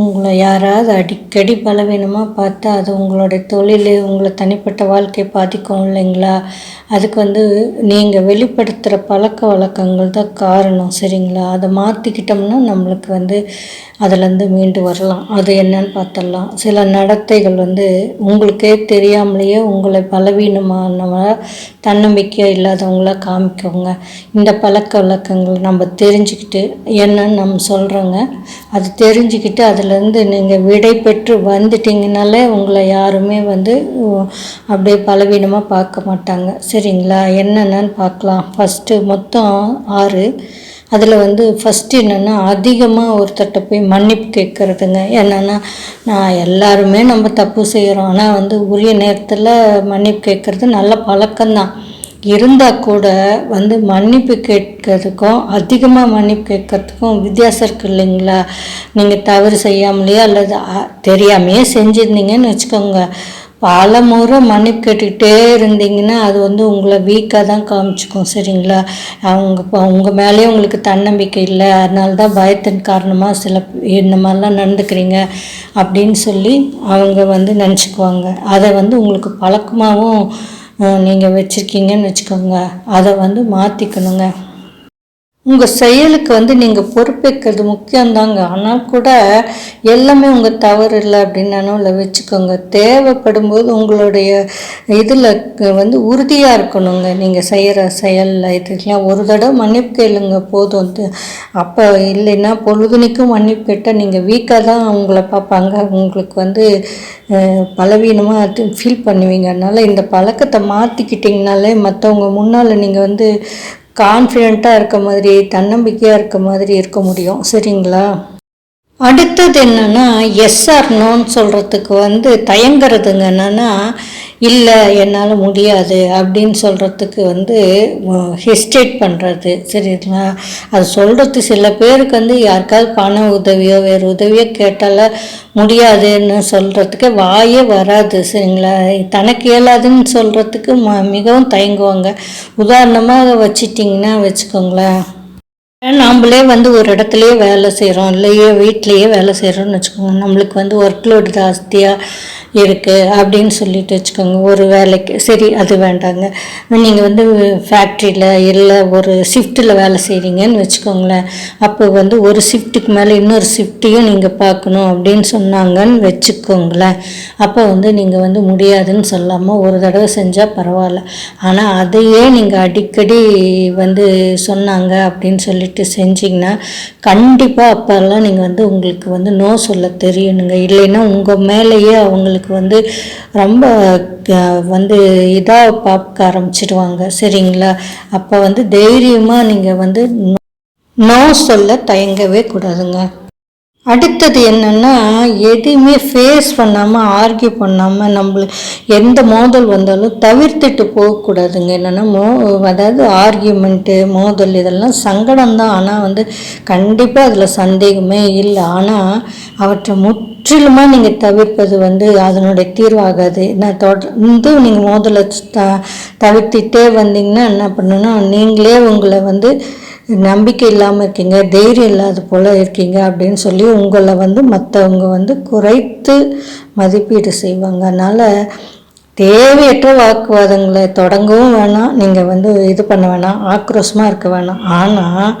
உங்களை யாராவது அடிக்கடி பலவீனமாக பார்த்தா அது உங்களுடைய தொழில் உங்களை தனிப்பட்ட வாழ்க்கையை பாதிக்கும் இல்லைங்களா? அதுக்கு வந்து நீங்கள் வெளிப்படுத்துகிற பழக்க வழக்கங்கள் தான் காரணம் சரிங்களா? அதை மாற்றிக்கிட்டோம்னா நம்மளுக்கு வந்து அதுலேருந்து மீண்டு வரலாம். அது என்னன்னு பார்த்துடலாம். சில நடத்தைகள் வந்து உங்களுக்கே தெரியாமலேயே உங்களை பலவீனமானவ தன்னம்பிக்கை இல்லாதவங்கள காமிக்கோங்க. இந்த பழக்க வழக்கங்கள் நம்ம தெரிஞ்சுக்கிட்டு என்னன்னு நம்ம சொல்கிறோங்க அது தெரிஞ்சுக்கிட்டு அதை அதுலேருந்து நீங்கள் விடை பெற்று வந்துட்டீங்கனாலே உங்களை யாருமே வந்து அப்படியே பலவீனமாக பார்க்க மாட்டாங்க. சரிங்களா? என்னென்னு பார்க்கலாம். ஃபஸ்ட்டு மொத்தம் ஆறு. அதில் வந்து ஃபஸ்ட்டு என்னென்னா அதிகமாக ஒருத்தர்கிட்ட போய் மன்னிப்பு கேட்குறதுங்க. என்னென்னா நான் எல்லாருமே நம்ம தப்பு செய்கிறோம் ஆனால் வந்து உரிய நேரத்தில் மன்னிப்பு கேட்குறது நல்ல பழக்கம்தான். இருந்தால் கூட வந்து மன்னிப்பு கேட்கறதுக்கும் அதிகமாக மன்னிப்பு கேட்கறதுக்கும் வித்தியாசம் இருக்கு இல்லைங்களா? நீங்கள் தவறு செய்யாமலேயோ அல்லது தெரியாமையே செஞ்சுருந்தீங்கன்னு வச்சுக்கோங்க. பல முறை மன்னிப்பு கேட்டுக்கிட்டே இருந்தீங்கன்னா அது வந்து உங்களை வீக்காக தான் காமிச்சிக்கும் சரிங்களா? அவங்க இப்போ உங்கள் மேலேயே உங்களுக்கு தன்னம்பிக்கை இல்லை. அதனால தான் பயத்தின் காரணமாக சில இந்த மாதிரிலாம் நடந்துக்கிறீங்க அப்படின்னு சொல்லி அவங்க வந்து நினச்சிக்குவாங்க. அதை வந்து உங்களுக்கு பழக்கமாகவும் நீங்கள் வச்சுருக்கீங்கன்னு வச்சுக்கோங்க. அதை வந்து மாற்றிக்கணுங்க உங்கள் செயலுக்கு வந்து நீங்கள் பொறுப்பேற்கிறது முக்கியம்தாங்க. ஆனால் கூட எல்லாமே உங்கள் தவறு இல்லை அப்படின்னாலும் இல்லை வச்சுக்கோங்க. தேவைப்படும் போது உங்களுடைய இதில் வந்து உறுதியாக இருக்கணுங்க. நீங்கள் செய்கிற செயலில் இதுக்கெல்லாம் ஒரு தடவை மன்னிப்பு கேளுங்க. போதும். வந்து அப்போ இல்லைன்னா பொழுதுனிக்கும் மன்னிப்பு கேட்டால் நீங்கள் வீக்காக தான் உங்களை பார்ப்பாங்க. உங்களுக்கு வந்து பலவீனமாக ஃபீல் பண்ணுவீங்க. அதனால் இந்த பழக்கத்தை மாற்றிக்கிட்டிங்கனாலே மற்றவங்க முன்னால் நீங்கள் வந்து கான்ஃபிடெண்ட்டாக இருக்க மாதிரி தன்னம்பிக்கையாக இருக்க மாதிரி இருக்க முடியும். சரிங்களா? அடுத்தது என்னென்னா எஸ் ஆர் நோன்னு சொல்கிறதுக்கு வந்து தயங்குறதுங்க என்னென்னா இல்லை என்னால் முடியாது அப்படின்னு சொல்கிறதுக்கு வந்து ஹெஸ்டேட் பண்ணுறது சரிங்களா அது சொல்கிறது சில பேருக்கு வந்து யாருக்காவது பண உதவியோ வேறு உதவியோ கேட்டால முடியாதுன்னு சொல்கிறதுக்கு வாயே வராது சரிங்களா? தனக்கு இயலாதுன்னு சொல்கிறதுக்கு ம மிகவும் தயங்குவாங்க. உதாரணமாக வச்சிட்டிங்கன்னா வச்சுக்கோங்களேன். நாம்ளே வந்து ஒரு இடத்துலையே வேலை செய்கிறோம் இல்லையே வீட்லேயே வேலை செய்கிறோம்னு வச்சுக்கோங்க. நம்மளுக்கு வந்து ஒர்க் லோடு ஜாஸ்தியாக இருக்குது அப்படின்னு சொல்லிட்டு வச்சுக்கோங்க. ஒரு வேலைக்கு சரி அது வேண்டாங்க. நீங்கள் வந்து ஃபேக்ட்ரியில் இல்லை ஒரு ஷிஃப்ட்டில் வேலை செய்கிறீங்கன்னு வச்சுக்கோங்களேன். அப்போ வந்து ஒரு ஷிஃப்ட்டுக்கு மேலே இன்னொரு ஷிஃப்ட்டையும் நீங்கள் பார்க்கணும் அப்படின்னு சொன்னாங்கன்னு வச்சுக்கோங்களேன். அப்போ வந்து நீங்கள் வந்து முடியாதுன்னு சொல்லாமல் ஒரு தடவை செஞ்சால் பரவாயில்ல. ஆனால் அதையே நீங்கள் அடிக்கடி வந்து சொன்னாங்க அப்படின்னு சொல்லிட்டு செஞ்சிங்கன்னா கண்டிப்பாக அப்போல்லாம் நீங்கள் வந்து உங்களுக்கு வந்து நோ சொல்ல தெரியணுங்க. இல்லைன்னா உங்கள் மேலேயே அவங்களுக்கு வந்து ரொம்ப வந்து இதாக பார்க்க ஆரம்பிச்சிடுவாங்க. சரிங்களா? அப்போ வந்து தைரியமாக நீங்கள் வந்து நோ சொல்ல தயங்கவே கூடாதுங்க. அடுத்தது என்னென்னா எதையுமே ஃபேஸ் பண்ணாமல் ஆர்கியூ பண்ணாமல் நம்மளுக்கு எந்த மோதல் வந்தாலும் தவிர்த்துட்டு போகக்கூடாதுங்க. என்னென்னா மோ அதாவது ஆர்கியூமெண்ட்டு மோதல் இதெல்லாம் சங்கடம் தான் ஆனால் வந்து கண்டிப்பாக அதில் சந்தேகமே இல்லை. ஆனால் அவற்றை முற்றிலுமாக நீங்கள் தவிர்ப்பது வந்து அதனுடைய தீர்வாகாது. நான் தொடர்ந்து நீங்கள் மோதலை த தவிர்த்திட்டே வந்தீங்கன்னா என்ன பண்ணணும்னா நீங்களே உங்களை வந்து நம்பிக்கை இல்லாமல் இருக்கீங்க தைரியம் இல்லாத போல் இருக்கீங்க அப்படின்னு சொல்லி உங்களை வந்து மற்றவங்க வந்து குறைத்து மதிப்பீடு செய்வாங்க. அதனால் தேவையற்ற வாக்குவாதங்களை தொடங்கவும் வேணாம். நீங்கள் வந்து இது பண்ண வேணாம். ஆக்ரோஷமாக இருக்க வேணாம். ஆனால்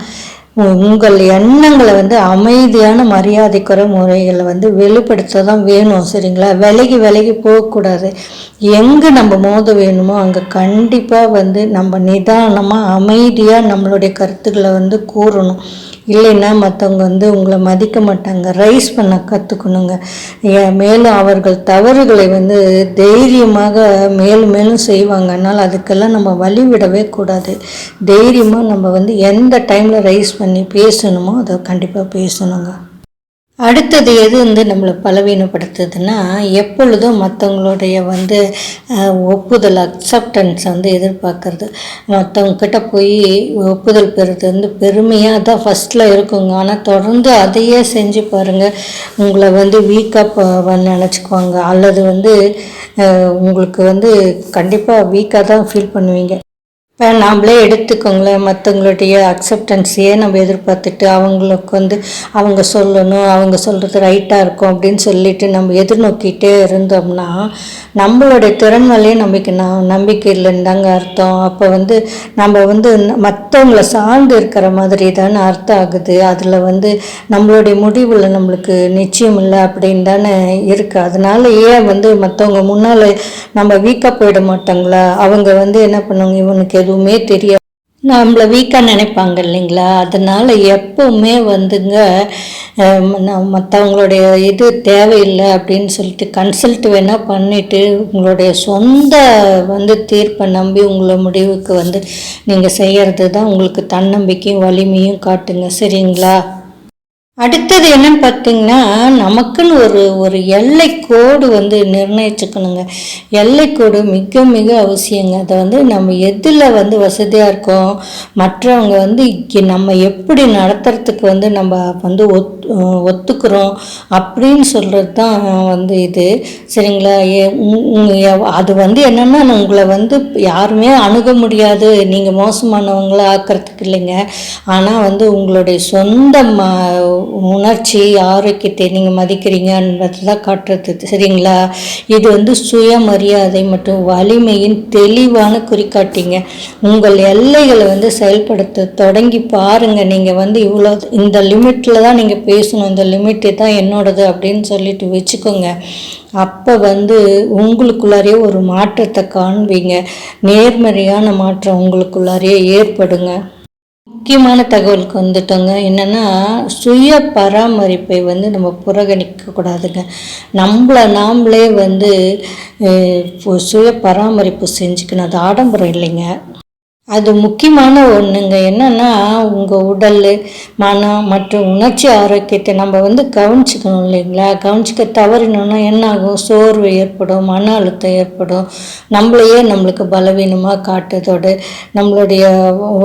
உங்கள் எண்ணங்களை வந்து அமைதியான மரியாதைக்குற முறைகளை வந்து வெளிப்படுத்த தான் வேணும் சரிங்களா? விலகி விலகி போகக்கூடாது. எங்கே நம்ம மோத வேணுமோ அங்கே கண்டிப்பாக வந்து நம்ம நிதானமாக அமைதியாக நம்மளுடைய கருத்துக்களை வந்து கூறணும். இல்லைன்னா மற்றவங்க வந்து உங்களை மதிக்க மாட்டாங்க. ரைஸ் பண்ண கற்றுக்கணுங்க மேலும் அவர்கள் தவறுகளை வந்து தைரியமாக மேலும் மேலும் செய்வாங்க. அதனால் அதுக்கெல்லாம் நம்ம வழி விடவே கூடாது. தைரியமாக நம்ம வந்து எந்த டைமில் ரைஸ் பண்ணி பேசணுமோ அதை கண்டிப்பாக பேசணுங்க. அடுத்தது எது வந்து நம்மளை பலவீனப்படுத்துதுன்னா எப்பொழுதும் மற்றவங்களுடைய வந்து ஒப்புதல் அக்செப்டன்ஸ் வந்து எதிர்பார்க்கறது. மற்றவங்கக்கிட்ட போய் ஒப்புதல் பெறுறது வந்து பெருமையாக தான் ஃபஸ்ட்டில் இருக்குங்க. ஆனால் தொடர்ந்து அதையே செஞ்சு பாருங்கள் உங்களை வந்து வீக்காக நினச்சிக்குவாங்க. அல்லது வந்து உங்களுக்கு வந்து கண்டிப்பாக வீக்காக தான் ஃபீல் பண்ணுவீங்க. இப்போ நாம்ளே எடுத்துக்கோங்களேன். மற்றவங்களுடைய அக்செப்டன்ஸையே நம்ம எதிர்பார்த்துட்டு அவங்களுக்கு வந்து அவங்க சொல்லணும் அவங்க சொல்கிறது ரைட்டாக இருக்கும் அப்படின்னு சொல்லிட்டு நம்ம எதிர்நோக்கிட்டே இருந்தோம்னா நம்மளுடைய திறன் மேலேயே நம்பிக்கை நான் நம்பிக்கை இல்லைன்னு தாங்க அர்த்தம். அப்போ வந்து நம்ம வந்து மற்றவங்கள சார்ந்து இருக்கிற மாதிரி தானே அர்த்தம் ஆகுது. அதில் வந்து நம்மளுடைய முடிவில் நம்மளுக்கு நிச்சயம் இல்லை அப்படின்னு தானே இருக்குது அதனால ஏன் வந்து மற்றவங்க முன்னால் நம்ம வீக்காக போயிட மாட்டாங்களா? அவங்க வந்து என்ன பண்ணுவாங்க? இவனுக்கு எதுவுமே தெரியாது நம்மளை வீக்காக நினைப்பாங்க இல்லைங்களா? அதனால் எப்பவுமே வந்துங்க மற்றவங்களுடைய இது தேவையில்லை அப்படின்னு சொல்லிட்டு கன்சல்ட் வேணால் பண்ணிவிட்டு உங்களுடைய சொந்த வந்து தீர்ப்பை நம்பி உங்களை முடிவுக்கு வந்து நீங்கள் செய்கிறது தான் உங்களுக்கு தன்னம்பிக்கையும் வலிமையும் காட்டுங்க. சரிங்களா? அடுத்தது என்னன்னு பார்த்தீங்கன்னா நமக்குன்னு ஒரு ஒரு எல்லை கோடு வந்து நிர்ணயிச்சுக்கணுங்க. எல்லை கோடு மிக மிக அவசியங்க. அதை வந்து நம்ம எதில் வந்து வசதியாக இருக்கோம் மற்றவங்க வந்து நம்ம எப்படி நடத்துறதுக்கு வந்து நம்ம வந்து ஒத் ஒத்துக்கிறோம் அப்படின்னு சொல்கிறது தான் வந்து இது. சரிங்களா? அது வந்து என்னென்னா உங்களை வந்து யாருமே அணுக முடியாது. நீங்கள் மோசமானவங்கள ஆக்கிறதுக்கு இல்லைங்க. ஆனால் வந்து உங்களுடைய சொந்த ம உணர்ச்சி ஆரோக்கியத்தை நீங்கள் மதிக்கிறீங்கன்றது தான் காட்டுறது. சரிங்களா? இது வந்து சுயமரியாதை மற்றும் வலிமையின் தெளிவான குறிக்காட்டிங்க உங்கள் எல்லைகளை வந்து செயல்படுத்த தொடங்கி பாருங்கள் நீங்கள் வந்து இவ்வளோ இந்த லிமிட்டில் தான் நீங்கள் பேசணும். இந்த லிமிட்டு தான் என்னோடது அப்படின்னு சொல்லிட்டு வச்சுக்கோங்க. அப்போ வந்து உங்களுக்குள்ளாரே ஒரு மாற்றத்தை காண்பீங்க. நேர்மறையான மாற்றம் உங்களுக்குள்ளாரே ஏற்படுங்க. முக்கியமான தகவலுக்கு வந்துட்டோங்க. என்னென்னா சுய பராமரிப்பை வந்து நம்ம புறக்கணிக்கக்கூடாதுங்க நம்மளை நாம்ளே வந்து சுய பராமரிப்பு செஞ்சுக்கணும். அது ஆடம்பரம் இல்லைங்க. அது முக்கியமான ஒன்றுங்க என்னென்னா உங்கள் உடல் மனம் மற்றும் உணர்ச்சி ஆரோக்கியத்தை நம்ம வந்து கவனிச்சிக்கணும் இல்லைங்களா? கவனிச்சிக்க தவறினோன்னா என்ன ஆகும் சோர்வு ஏற்படும் மன அழுத்தம் ஏற்படும். நம்மளையே நம்மளுக்கு பலவீனமாக காட்டுறதோடு நம்மளுடைய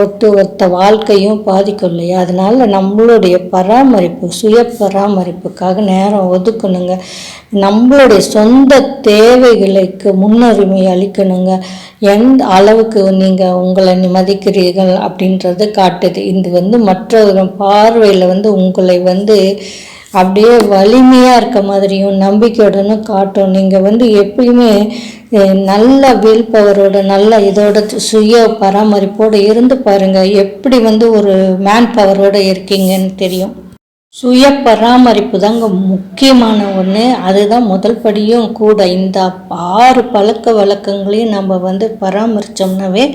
ஒத்து ஒத்த வாழ்க்கையும் பாதிக்கும் இல்லையா? அதனால் நம்மளுடைய பராமரிப்பு சுய பராமரிப்புக்காக நேரம் ஒதுக்கணுங்க. நம்மளுடைய சொந்த தேவைகளுக்கு முன்னுரிமை அளிக்கணுங்க. எந்த அளவுக்கு நீங்கள் உங்களை மதிக்கிறீர்கள் அப்படின்றது காட்டுது. இது வந்து மற்றவங்க பார்வையில் வந்து உங்களை வந்து அப்படியே வலிமையாக இருக்க மாதிரியும் நம்பிக்கையுடனும் காட்டும். நீங்கள் வந்து எப்பயுமே நல்ல வில் பவரோட நல்ல இதோட சுய பராமரிப்போடு இருந்து பாருங்கள் எப்படி வந்து ஒரு மேன் பவரோடு இருக்கீங்கன்னு தெரியும். சுய பராமரிப்பு தாங்க முக்கியமான ஒன்று அதுதான் முதல் படியும் கூட. இந்த ஆறு பழக்க வழக்கங்களையும் நம்ம வந்து பராமரித்தோம்னாவே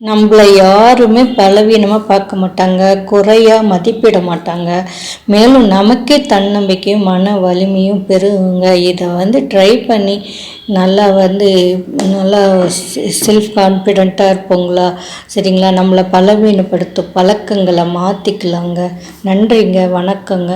நம்மளை யாருமே பலவீனமாக பார்க்க மாட்டாங்க குறையாக மதிப்பிட மாட்டாங்க. மேலும் நமக்கே தன்னம்பிக்கையும் மன வலிமையும் பெருகுங்க. இதை வந்து ட்ரை பண்ணி நல்லா வந்து நல்லா செல்ஃப் கான்ஃபிடெண்ட்டாக இருப்போங்களா? சரிங்களா? நம்மளை பலவீனப்படுத்தும் பழக்கங்களை மாற்றிக்கலாங்க நன்றிங்க. வணக்கங்க.